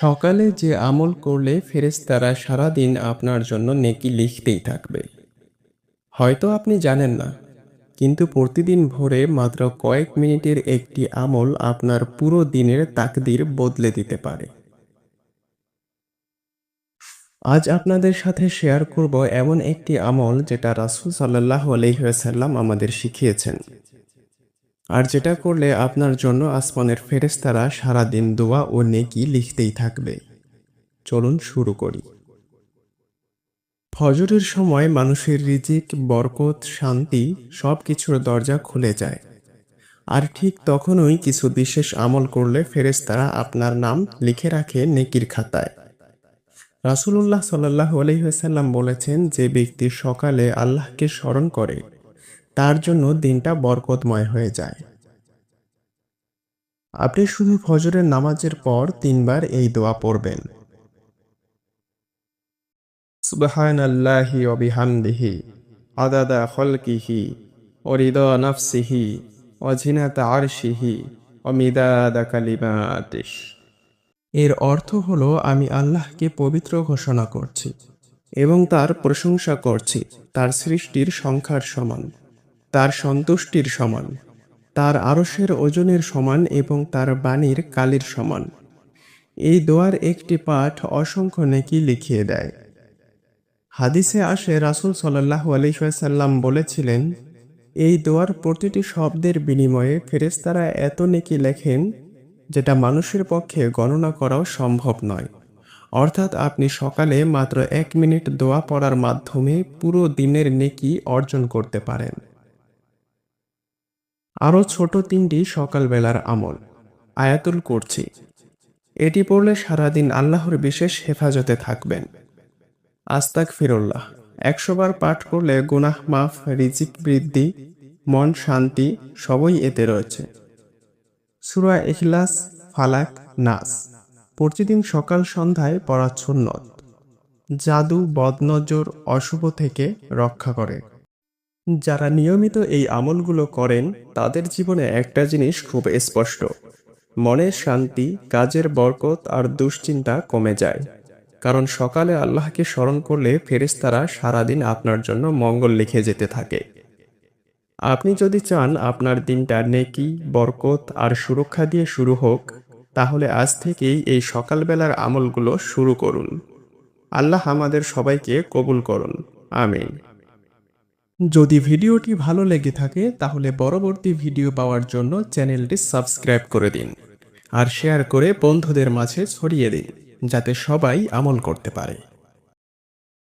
সকালে যে আমল করলে ফেরেশতারা সারাদিন আপনার জন্য নেকি লিখতেই থাকবে। হয়তো আপনি জানেন না, কিন্তু প্রতিদিন ভোরে মাত্র কয়েক মিনিটের একটি আমল আপনার পুরো দিনের তাকদির বদলে দিতে পারে। আজ আপনাদের সাথে শেয়ার করব এমন একটি আমল যেটা রাসূল সাল্লাহ আলহিহাসাল্লাম আমাদের শিখিয়েছেন। আর যেটা করলে আপনার জন্য আসমানের ফেরেশতারা সারাদিন দোয়া ও নেকি লিখতেই থাকবে। চলুন শুরু করি। ফজরের সময় মানুষের রিজিক, বরকত, শান্তি সব কিছুর দরজা খুলে যায়। আর ঠিক তখনই কিছু বিশেষ আমল করলে ফেরেশতারা আপনার নাম লিখে রাখে নেকির খাতায়। রাসূলুল্লাহ সাল্লাহ আলহিহাসাল্লাম বলেছেন, যে ব্যক্তি সকালে আল্লাহকে স্মরণ করে তার জন্য দিনটা বরকতময় হয়ে যায়। আপনি শুধু ফজরের নামাজের পর তিনবার এই দোয়া পড়বেন। সুবহান আল্লাহি অবিহামদিহি আদাদা খলকিহি অরিদ নফসিহি অঝিনাত আরশিহি অমিদাদা কালিমাতিস এর অর্থ হলো আমি আল্লাহকে পবিত্র ঘোষণা করছি এবং তার প্রশংসা করছি তার সৃষ্টির সংখ্যার সমান। তার সন্তুষ্টির সমান, তার আরসের ওজনের সমান এবং তার বাণীর কালির সমান। এই দোয়ার একটি পাঠ অসংখ্য নেকি লিখিয়ে দেয়। হাদিসে আসে রাসুল সাল্লাহ আলিসাল্লাম বলেছিলেন, এই দোয়ার প্রতিটি শব্দের বিনিময়ে ফেরেস্তারা এত নেকি লেখেন যেটা মানুষের পক্ষে গণনা করাও সম্ভব নয়। অর্থাৎ আপনি সকালে মাত্র এক মিনিট দোয়া পড়ার মাধ্যমে পুরো দিনের নেকি অর্জন করতে পারেন। আরও ছোট তিনটি সকালবেলার আমল। আয়াতুল করছি এটি পড়লে সারাদিন আল্লাহর বিশেষ হেফাজতে থাকবেন। আস্তাক ফিরুল্লাহ একশোবার পাঠ করলে গুনাহ মাফ, রিজিক বৃদ্ধি, মন শান্তি সবই এতে রয়েছে। সুরা ইখলাস, ফালাক, নাস। প্রতিদিন সকাল সন্ধ্যায় পড়া সুন্নত। জাদু, বদনজর, অশুভ থেকে রক্ষা করে। যারা নিয়মিত এই আমলগুলো করেন, তাদের জীবনে একটা জিনিস খুব স্পষ্ট। মনের শান্তি, কাজের বরকত আর দুশ্চিন্তা কমে যায়। কারণ সকালে আল্লাহকে স্মরণ করলে ফেরেশতারা সারাদিন আপনার জন্য মঙ্গল লিখে যেতে থাকে। আপনি যদি চান আপনার দিনটা নেকি, বরকত আর সুরক্ষা দিয়ে শুরু হোক, তাহলে আজ থেকেই এই সকালবেলার আমলগুলো শুরু করুন। আল্লাহ আমাদের সবাইকে কবুল করুন। আমিন। যদি ভিডিওটি ভালো লেগে থাকে, তাহলে পরবর্তী ভিডিও পাওয়ার জন্য চ্যানেলটি সাবস্ক্রাইব করে দিন আর শেয়ার করে বন্ধুদের মাঝে ছড়িয়ে দিন, যাতে সবাই আমল করতে পারে।